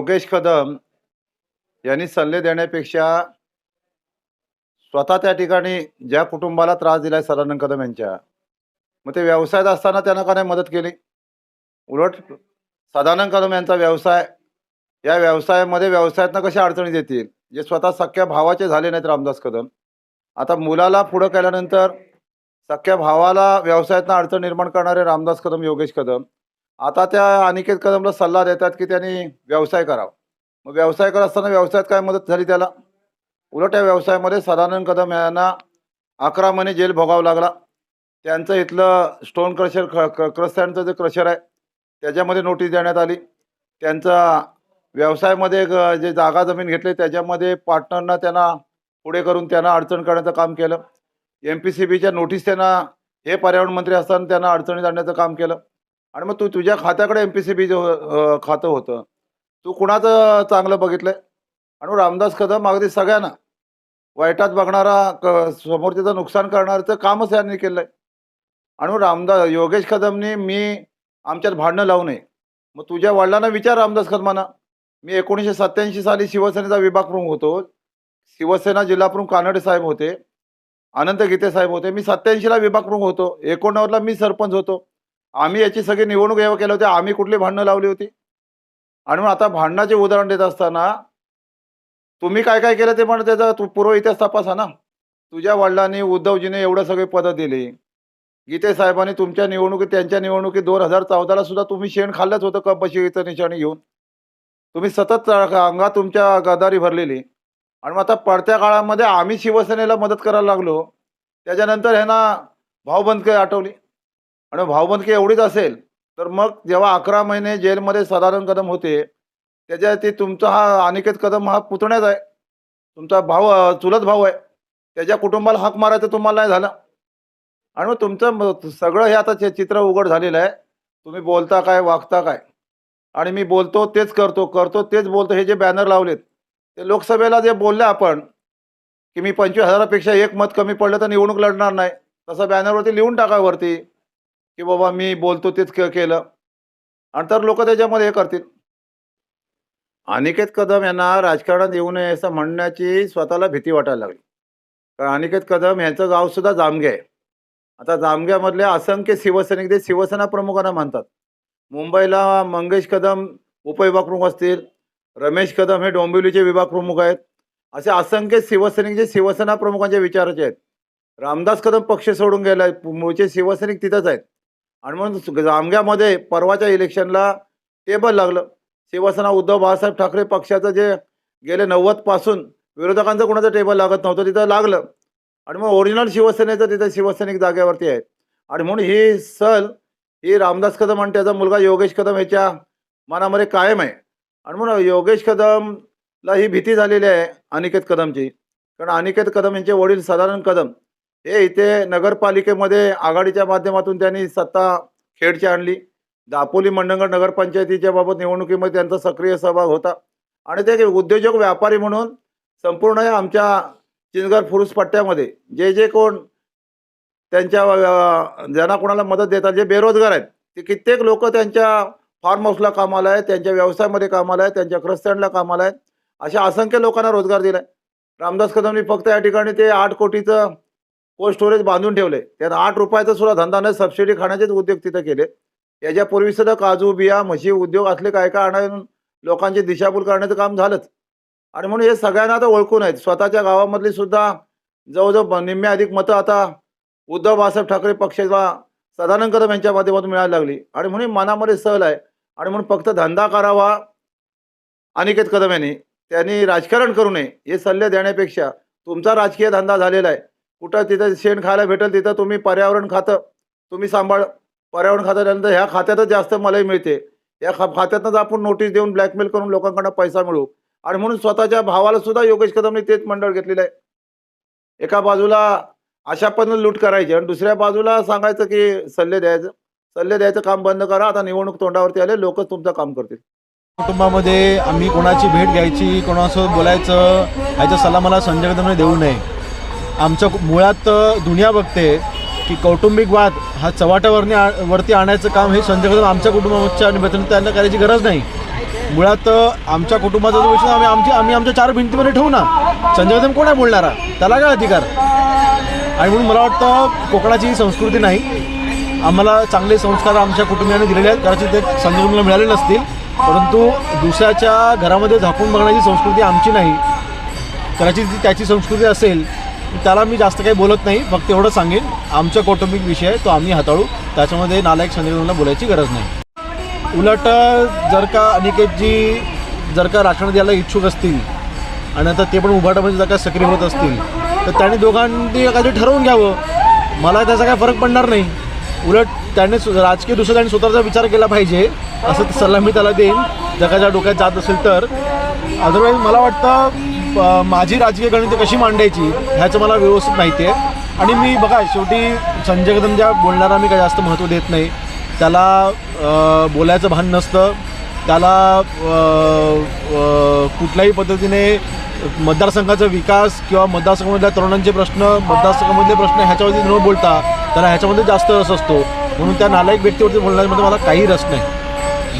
योगेश कदम यांनी सल्ले देण्यापेक्षा स्वतः त्या ठिकाणी ज्या कुटुंबाला त्रास दिलाय सदानंद कदम यांच्या मग ते व्यवसायात असताना त्यांना का नाही मदत केली? उलट सदानंद कदम यांचा व्यवसाय या व्यवसायामध्ये व्यवसायातनं कशा अडचणी येतील? जे स्वतः सख्या भावाचे झाले नाहीत रामदास कदम. आता मुलाला पुढं केल्यानंतर सख्या भावाला व्यवसायातनं अडचण निर्माण करणारे रामदास कदम योगेश कदम आता त्या अनिकेत कदमला सल्ला देतात की त्यांनी व्यवसाय करावा. मग व्यवसाय करत असताना व्यवसायात काय मदत झाली त्याला? उलट या व्यवसायामध्ये सदानंद कदम यांना अकरा महिने जेल भोगावं लागला. त्यांचं इथलं स्टोन क्रशर क्रस्टँडचं जे क्रशर आहे त्याच्यामध्ये नोटीस देण्यात आली. त्यांचा व्यवसायामध्ये ग- जे जागा जमीन घेतली त्याच्यामध्ये पार्टनरना त्यांना पुढे करून त्यांना अडचण करण्याचं काम केलं. एम पी सी बीच्या नोटीस त्यांना हे पर्यावरण मंत्री असताना त्यांना अडचणीत आणण्याचं काम केलं. आणि मग तू तुझ्या खात्याकडे एम पी सी बी खातं होतं. तू कुणाचं चांगलं बघितलंय? आणि रामदास कदम अगदी सगळ्यांना. वाईटात बघणारा क समोरच्याचं नुकसान करणारचं कामच यांनी केलंय. आणि रामदास योगेश कदमनी मी आमच्यात भांडणं लावू नये. मग तुझ्या वडिलांना विचार रामदास कदमांना. मी एकोणीसशे सत्त्याऐंशी साली शिवसेनेचा विभाग प्रमुख होतो. शिवसेना जिल्हा प्रमुख कानडे साहेब होते. अनंत गीते साहेब होते. मी सत्याऐंशीला विभाग प्रमुख होतो. एकोणनव्वदला मी सरपंच होतो. आम्ही याची सगळी निवडणूक एव्हा केल्या होत्या आम्ही कुठली भांडणं लावली होती? आणि मग आता भांडणाचे उदाहरण देत असताना तुम्ही काय काय केलं ते पण त्याचा तू पूर्व इतिहास तपासा ना. तुझ्या वडिलांनी उद्धवजीने एवढं सगळे पदं दिली. गीते साहेबांनी तुमच्या निवडणुकीत त्यांच्या निवडणुकीत दोन हजार चौदाला सुद्धा तुम्ही शेण खाल्लंच होतं कपबशीचं निशाणी घेऊन. तुम्ही सतत अंगात तुमच्या गदारी भरलेली. आणि मग आता पडत्या काळामध्ये आम्ही शिवसेनेला मदत करायला लागलो. त्याच्यानंतर ह्यांना भावबंदकी आठवली. आणि भावबंदकी एवढीच असेल तर मग जेव्हा अकरा महिने जेलमध्ये सदानंद कदम होते त्याच्या ते तुमचा हा अनिकेत कदम हा पुतण्याच आहे. तुमचा भाऊ चुलत भाऊ आहे. त्याच्या कुटुंबाला हाक मारायचं तुम्हाला नाही झालं. आणि मग तुमचं सगळं हे आता चित्र उघड झालेलं आहे. तुम्ही बोलता काय वागता काय? आणि मी बोलतो तेच करतो करतो तेच बोलतो हे जे बॅनर लावलेत ते लोकसभेला जे बोलले आपण की मी पंचवीस हजारापेक्षा एक मत कमी पडलं तर निवडणूक लढणार नाही तसं बॅनरवरती लिहून टाका वरती. की बाबा मी बोलतो तेच के- केलं. आणि तर लोक त्याच्यामध्ये हे करतील. अनिकेत कदम यांना राजकारणात येऊ नये असं म्हणण्याची स्वतःला भीती वाटायला लागली. कारण अनिकेत कदम यांचं गाव सुद्धा जामगे आहे. आता जामग्यामधले असंख्य शिवसैनिक ते शिवसेना प्रमुखांना मानतात मुंबईला मंगेश कदम उपविभाग प्रमुख असतील. रमेश कदम हे डोंबिवलीचे विभाग प्रमुख आहेत. असे असंख्य शिवसैनिक जे शिवसेना प्रमुखांच्या विचाराचे आहेत. रामदास कदम पक्ष सोडून गेला मूळचे शिवसैनिक तिथंच आहेत. आणि म्हणून जामग्यामध्ये परवाच्या इलेक्शनला टेबल लागलं. शिवसेना उद्धव बाळासाहेब ठाकरे पक्षाचं जे गेले नव्वदपासून विरोधकांचं कोणाचं टेबल लागत नव्हतं तिथं लागलं. आणि मग ओरिजिनल शिवसेनेचं तिथं शिवसैनिक जागेवरती आहे. आणि म्हणून ही सल ही रामदास कदम आणि त्याचा मुलगा योगेश कदम याच्या मनामध्ये कायम आहे. आणि म्हणून योगेश कदमला ही भीती झालेली आहे अनिकेत कदमची. कारण अनिकेत कदम यांचे वडील सदानंद कदम हे इथे नगरपालिकेमध्ये आघाडीच्या माध्यमातून त्यांनी सत्ता खेडची आणली. दापोली मंडणगड नगरपंचायतीच्या बाबत निवडणुकीमध्ये त्यांचा सक्रिय सहभाग होता. आणि ते उद्योजक व्यापारी म्हणून संपूर्ण आमच्या चिंचगड फुरुस पट्ट्यामध्ये जे जे कोण त्यांच्या ज्यांना कोणाला मदत देतात जे बेरोजगार आहेत ते कित्येक लोक त्यांच्या फार्म हाऊसला कामाला आहेत त्यांच्या व्यवसायामध्ये कामाला आहेत त्यांच्या क्रस्टँडला कामाला आहेत. अशा असंख्य लोकांना रोजगार दिलाय. रामदास कदमनी फक्त या ठिकाणी ते आठ कोटीचं कोल्ड स्टोरेज बांधून ठेवले. त्यात आठ रुपयाचा सुद्धा धंदा नाही सबसिडी खाण्याचेच उद्योग तिथं केले. याच्यापूर्वी सुद्धा काजू बिया म्हशी उद्योग असले काय काय आणून लोकांची दिशाभूल करण्याचं काम झालंच. आणि म्हणून हे सगळ्यांना आता ओळखून आहेत. स्वतःच्या गावामधली सुद्धा जवळजवळ निम्मे अधिक मतं आता उद्धव बाळासाहेब ठाकरे पक्षाला सदानंद कदम यांच्या माध्यमातून मिळायला लागली. आणि म्हणून मनामध्ये सहल आहे. आणि म्हणून फक्त धंदा करावा अनिकेत कदम यांनी त्यांनी राजकारण करू नये हे सल्ले देण्यापेक्षा तुमचा राजकीय धंदा झालेला आहे. कुठं तिथं शेण खायला भेटेल तिथं तुम्ही पर्यावरण खातं तुम्ही सांभाळ. पर्यावरण खातं त्यानंतर ह्या खात्यातच जास्त मलाही मिळते. या खा खात्यातच आपण नोटीस देऊन ब्लॅकमेल करून लोकांकडनं पैसा मिळवू. आणि म्हणून स्वतःच्या भावाला सुद्धा योगेश कदमने तेच मंडळ घेतलेलं आहे. एका बाजूला अशा पण लूट करायची आणि दुसऱ्या बाजूला सांगायचं की सल्ले द्यायचं. सल्ले द्यायचं काम बंद करा आता निवडणूक तोंडावरती आले लोकच तुमचं काम करतील. कुटुंबामध्ये आम्ही कोणाची भेट घ्यायची कोणासोबत बोलायचं ह्याचा सल्ला मला संजय कदमने देऊ नये. आमच्या कु- मुळात दुनिया बघते की कौटुंबिक वाद हा चव्हाट्यावरनी आ- वरती आणायचं काम हे संजय कदम आमच्या कुटुंबाच्या आणि त्यांना करायची गरज नाही. मुळात आमच्या कुटुंबाचा जो विषय आम्ही आमची आम्ही आमच्या चार भिंतीमध्ये ठेवू ना. संजय कदम कोण आहे बोलणारा? त्याला काय अधिकार? आणि म्हणून मला वाटतं कोकणाची ही संस्कृती नाही. आम्हाला चांगले संस्कार आमच्या कुटुंबियांनी दिलेले आहेत. कदाचित ते संजय कदमला मिळाले नसतील. परंतु दुसऱ्याच्या घरामध्ये झाकून बघण्याची संस्कृती आमची नाही. कदाचित ती त्याची संस्कृती असेल त्याला मी जास्त काही बोलत नाही फक्त एवढं सांगेन. आमचा कौटुंबिक विषय आहे तो आम्ही हाताळू. त्याच्यामध्ये नालायक संजय बोलायची गरज नाही. उलट जर का अनिकेतजी जर का राखण द्यायला इच्छुक असतील आणि आता ते पण उभाटामध्ये जर का सक्रिय होत असतील तर त्यांनी दोघांनी काहीतरी ठरवून घ्यावं. मला त्याचा काय फरक पडणार नाही. उलट त्याने सु- राजकीय दुसरं त्यांनी स्वतःचा विचार केला पाहिजे असं सल्ला मी त्याला देईन. जगाच्या डोक्यात जात असेल तर. अदरवाईज मला वाटतं माझी राजकीय गणितं कशी मांडायची ह्याचं मला व्यवस्थित माहिती आहे. आणि मी बघा शेवटी संजय कदम ज्या बोलणारा मी काही जास्त महत्त्व देत नाही त्याला बोलायचं भान नसतं. त्याला कुठल्याही पद्धतीने मतदारसंघाचा विकास किंवा मतदारसंघामधल्या तरुणांचे प्रश्न मतदारसंघामधले प्रश्न ह्याच्यावरती न बोलता त्याला ह्याच्यामध्ये जास्त रस असतो. म्हणून त्या नालायक व्यक्तीवरती बोलण्यामध्ये मला काही रस नाही.